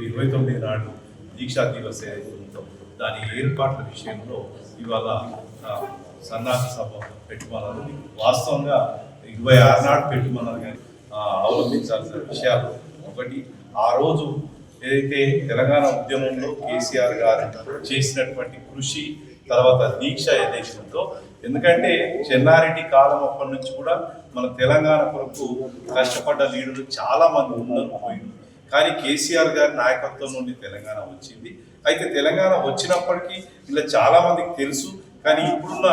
ఇరవై తొమ్మిది నాడు దీక్షా దివస్ ఏదైతే దాని ఏర్పాట్ల విషయంలో ఇవాళ సన్నాహ సభ పెట్టుమన్నారు వాస్తవంగా ఇరవై ఆరు నాడు పెట్టుమన్నారు కానీ అవలంబించాల్సిన విషయాలు ఒకటి. ఆ రోజు ఏదైతే తెలంగాణ ఉద్యమంలో కేసీఆర్ గారు చేసినటువంటి కృషి తర్వాత దీక్ష ఏదైతే ఉందో. ఎందుకంటే చెన్నారెడ్డి కాలం అప్పటి నుంచి కూడా మన తెలంగాణ కొరకు కష్టపడ్డ లీడర్లు చాలా మంది ఉన్నారు పోయింది కానీ కేసీఆర్ గారి నాయకత్వం నుండి తెలంగాణ వచ్చింది. అయితే తెలంగాణ వచ్చినప్పటికీ ఇలా చాలా మందికి తెలుసు. కానీ ఇప్పుడున్న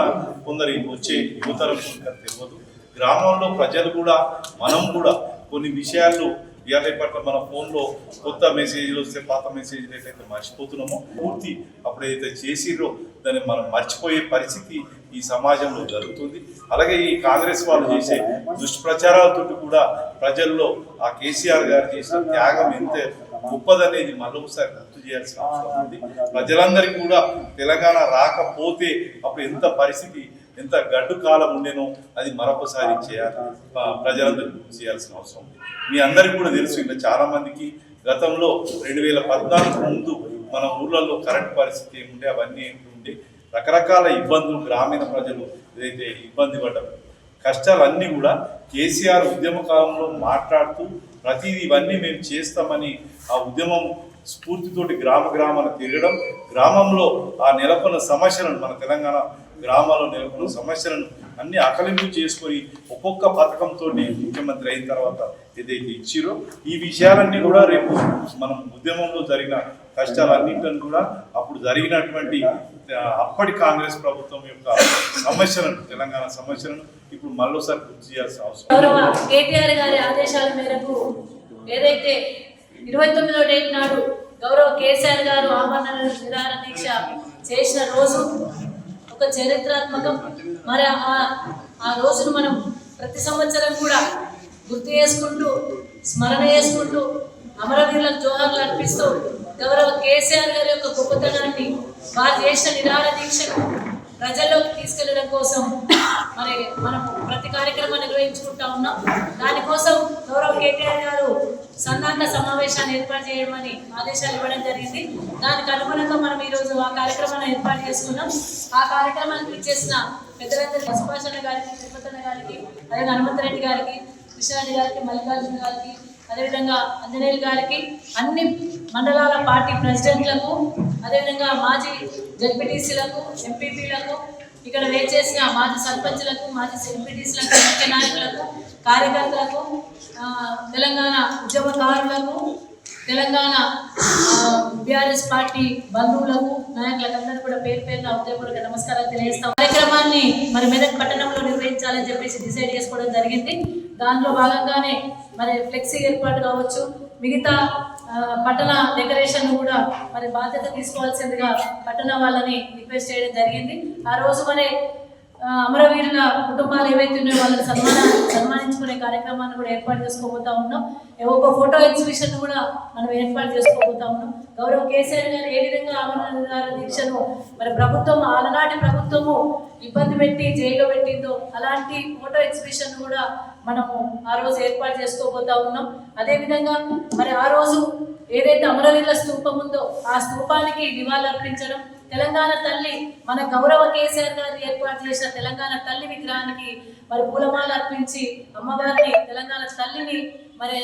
కొందరు వచ్చే యువతరం ఇంకా తెలియదు. గ్రామంలో ప్రజలు కూడా మనం కూడా కొన్ని విషయాలు ఇవాళ పట్ల మన ఫోన్లో కొత్త మెసేజ్లు వస్తే పాత మెసేజ్లు ఏదైతే మర్చిపోతున్నామో పూర్తి అప్పుడు ఏదైతే చేసిర్రో దాన్ని మనం మర్చిపోయే పరిస్థితి ఈ సమాజంలో జరుగుతుంది. అలాగే ఈ కాంగ్రెస్ వాళ్ళు చేసే దుష్ప్రచారాలతో కూడా ప్రజల్లో ఆ కేసీఆర్ గారు చేసిన త్యాగం ఎంత గొప్పదనేది మరొకసారి గుర్తు చేయాల్సిన అవసరం ఉంది. ప్రజలందరికీ కూడా తెలంగాణ రాకపోతే అప్పుడు ఎంత పరిస్థితి ఎంత గడ్డు కాలం ఉండేనో అది మరొకసారి చేయాలి. ప్రజలందరికీ గుర్తు చేయాల్సిన అవసరం ఉంది. మీ అందరికీ కూడా తెలుసు. ఇంకా చాలా మందికి గతంలో రెండు వేల పద్నాలుగు ముందు మన ఊర్లలో కరెంట్ పరిస్థితి ఏముండే అవన్నీ ఉండే రకరకాల ఇబ్బందులు గ్రామీణ ప్రజలు ఏదైతే ఇబ్బంది పడ్డారు. కష్టాలన్నీ కూడా కేసీఆర్ ఉద్యమ కాలంలో మాట్లాడుతూ ప్రతిదీ ఇవన్నీ మేము చేస్తామని ఆ ఉద్యమం స్ఫూర్తితోటి గ్రామ గ్రామాన తిరగడం గ్రామంలో ఆ నెలకొన్న సమస్యలను మన తెలంగాణ గ్రామాల్లో నెలకొన్న సమస్యలను అన్ని అకలింపు చేసుకొని ఒక్కొక్క పథకంతో ముఖ్యమంత్రి అయిన తర్వాత ఏదైతే ఇచ్చిరో ఈ విషయాలన్నీ కూడా రేపు మనం ఉద్యమంలో జరిగిన కష్టాలన్నింటిని కూడా అప్పుడు జరిగినటువంటి అప్పటి కాంగ్రెస్ ప్రభుత్వం యొక్క సమస్యలను తెలంగాణ సమస్యలను ఇప్పుడు మరోసారి గుర్తు చేయాల్సిన అవసరం. కేటీఆర్ గారి ఆదేశాల మేరకు ఏదైతే ఇరవై తొమ్మిదో డేట్ నాడు గౌరవ కేసీఆర్ గారు ఆమరణ నిరాహార దీక్ష చేసిన రోజు ఒక చరిత్రాత్మకం మరి ఆ ఆ రోజును మనం ప్రతి సంవత్సరం కూడా గుర్తు చేసుకుంటూ స్మరణ చేసుకుంటూ అమరవీరులకు జోహార్లు అర్పిస్తూ గౌరవ కేసీఆర్ గారి యొక్క గొప్పతనాన్ని వారు చేసిన నిరాహార దీక్షను ప్రజల్లోకి తీసుకెళ్ళడం కోసం మరి మనం ప్రతి కార్యక్రమం నిర్వహించుకుంటా ఉన్నాం. దానికోసం గౌరవ కేటీఆర్ గారు సన్నాహక సమావేశాన్ని ఏర్పాటు చేయమని ఆదేశాలు ఇవ్వడం జరిగింది. దానికి అనుగుణంగా మనం ఈరోజు ఆ కార్యక్రమాన్ని ఏర్పాటు చేసుకున్నాం. ఆ కార్యక్రమానికి ఇచ్చేసిన పెద్దలందరికీ సుభాషణ గారికి తిరుపతన్న గారికి అలాగే హనుమంతరెడ్డి గారికి కృష్ణారెడ్డి గారికి మల్లికార్జున గారికి అదేవిధంగా అంజనేయులు గారికి అన్ని మండలాల పార్టీ ప్రెసిడెంట్లకు అదేవిధంగా మాజీ జడ్పీటీసీలకు ఎంపీపీలకు ఇక్కడ వేచేసిన మాజీ సర్పంచ్లకు మాజీ ఎంపీటీసీలకు ముఖ్య నాయకులకు కార్యకర్తలకు తెలంగాణ ఉద్యమకారులకు తెలంగాణ బీఆర్ఎస్ పార్టీ బంధువులకు నాయకులకు అందరూ కూడా పేరు పేరున ఉదయపూర్వక నమస్కారాలు తెలియజేస్తాం. కార్యక్రమాన్ని మరి మెదక్ పట్టణంలో నిర్వహించాలని చెప్పేసి డిసైడ్ చేసుకోవడం జరిగింది. దాంట్లో భాగంగానే మరి ఫ్లెక్సీ ఏర్పాటు కావచ్చు మిగతా పట్టణ డెకరేషన్ కూడా మరి బాధ్యత తీసుకోవాల్సిందిగా పట్టణ వాళ్ళని రిక్వెస్ట్ చేయడం జరిగింది. ఆ రోజు మరి అమరవీరుల కుటుంబాలు ఏవైతే ఉన్నాయో వాళ్ళని సన్మాన సన్మానించుకునే కార్యక్రమాన్ని కూడా ఏర్పాటు చేసుకోబోతా ఉన్నాం. ఒక ఫోటో ఎగ్జిబిషన్ కూడా మనం ఏర్పాటు చేసుకోబోతా ఉన్నాం. గౌరవ కేసీఆర్ గారు ఏ విధంగా అమరనాథ దీక్షను మరి ప్రభుత్వం ఆనాటి ప్రభుత్వము ఇబ్బంది పెట్టి జైల్లో పెట్టిందో అలాంటి ఫోటో ఎగ్జిబిషన్ కూడా మనము ఆ రోజు ఏర్పాటు చేసుకోబోతా ఉన్నాం. అదేవిధంగా మరి ఆ రోజు ఏదైతే అమరవీరుల స్తూపం ఉందో ఆ స్తూపానికి నివాళులర్పించడం తెలంగాణ తల్లి మన గౌరవ కేసీఆర్ గారు ఏర్పాటు చేసిన తెలంగాణ తల్లి విగ్రహానికి మరి పూలమాల అర్పించి అమ్మవారిని తెలంగాణ తల్లిని మరి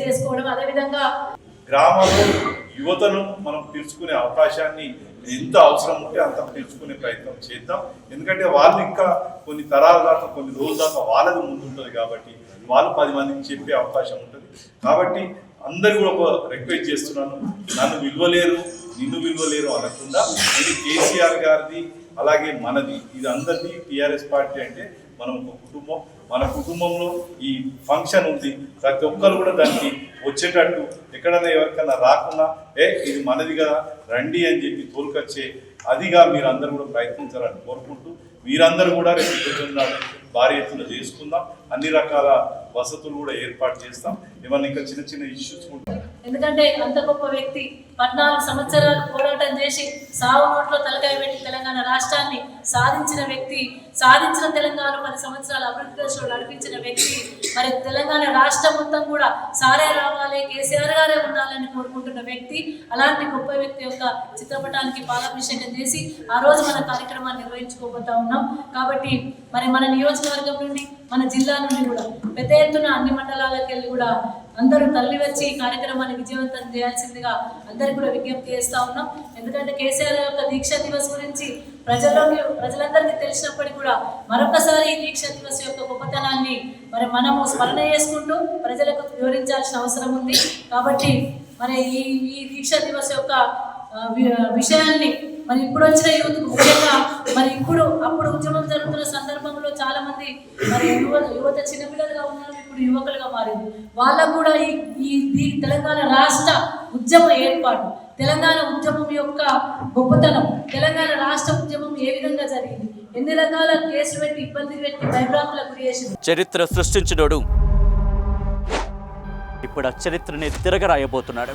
చేసుకోవడం అదేవిధంగా గ్రామాల్లో యువతను మనం పిలుచుకునే అవకాశాన్ని ఎంత అవసరం ఉంటే అంత పిలుచుకునే ప్రయత్నం చేద్దాం. ఎందుకంటే వాళ్ళు ఇంకా కొన్ని తరాల దాకా కొన్ని రోజుల దాకా వాళ్ళది ముందుంటుంది కాబట్టి వాళ్ళు పది మందికి చెప్పే అవకాశం ఉంటుంది. కాబట్టి అందరు కూడా ఒక రిక్వెస్ట్ చేస్తున్నాను. నన్ను విలువలేరు. నిన్ను విలువలేరు అనకుండా ఇది కేసీఆర్ గారిది అలాగే మనది. ఇది అందరిది టీఆర్ఎస్ పార్టీ అంటే మనం ఒక కుటుంబం. మన కుటుంబంలో ఈ ఫంక్షన్ ఉంది. ప్రతి ఒక్కరు కూడా దానికి వచ్చేటట్టు ఎక్కడైనా ఎవరికైనా రాకుండా ఏ ఇది మనది కదా రండి అని చెప్పి తోలుకొచ్చే అదిగా మీరు అందరూ కూడా ప్రయత్నించాలని కోరుకుంటూ మీరందరూ కూడా రేపు నాడు భారీ ఎత్తున చేసుకుందాం. అన్ని రకాల వసతులు కూడా ఏర్పాటు చేస్తాం. ఏమన్నా ఇంకా చిన్న చిన్న ఇష్యూస్ ఉంటాయి ఎందుకంటే అంత గొప్ప వ్యక్తి పద్నాలుగు సంవత్సరాలు పోరాటం చేసి సావు నోట్లో తలకాయ పెట్టి తెలంగాణ రాష్ట్రాన్ని సాధించిన వ్యక్తి సాధించిన తెలంగాణ పది సంవత్సరాలు అభివృద్ధి దశలో నడిపించిన వ్యక్తి. మరి తెలంగాణ రాష్ట్రం మొత్తం కూడా సారే రావాలి కేసీఆర్ గారే ఉండాలని కోరుకుంటున్న వ్యక్తి అలాంటి గొప్ప వ్యక్తి యొక్క చిత్రపటానికి పాలాభిషేకం చేసి ఆ రోజు మన కార్యక్రమాన్ని నిర్వహించుకోబోతా ఉన్నాం. కాబట్టి మరి మన నియోజకవర్గం నుండి మన జిల్లా నుండి కూడా పెద్ద ఎత్తున అన్ని మండలాలకు వెళ్ళి కూడా అందరూ తల్లి వచ్చి ఈ కార్యక్రమాన్ని విజయవంతం చేయాల్సిందిగా అందరికీ కూడా విజ్ఞప్తి చేస్తా ఉన్నాం. ఎందుకంటే కేసీఆర్ యొక్క దీక్షా దివస్ గురించి ప్రజల్లోకి ప్రజలందరికీ తెలిసినప్పటికీ కూడా మరొకసారి ఈ దీక్షా దివస్ యొక్క గొప్పతనాన్ని మరి మనము స్మరణ చేసుకుంటూ ప్రజలకు వివరించాల్సిన అవసరం ఉంది. కాబట్టి మరి ఈ ఈ దీక్షా దివస్ యొక్క విషయాన్ని మరి ఇప్పుడు వచ్చిన యూత్ ముఖ్యంగా మరి ఇప్పుడు అప్పుడు ఉద్యమం జరుగుతున్న సందర్భంలో చాలా మంది మరి యువత యువత చిన్నపిల్లలుగా ఉన్నారు ఇప్పుడు యువకులుగా మారింది. వాళ్ళకు కూడా ఈ ఈ తెలంగాణ రాష్ట్ర ఉద్యమ ఏర్పాటు తెలంగాణ ఉద్యమం యొక్క గొప్పతనం తెలంగాణ రాష్ట్ర ఉద్యమం ఏ విధంగా జరిగింది ఎన్ని రకాల కేసులు పెట్టి ఇబ్బంది పెట్టి భయభ్రాంతులకు గురి చేసింది? చరిత్ర సృష్టించినోడు ఇప్పుడు ఆ చరిత్రని తిరగరాయబోతున్నాడు.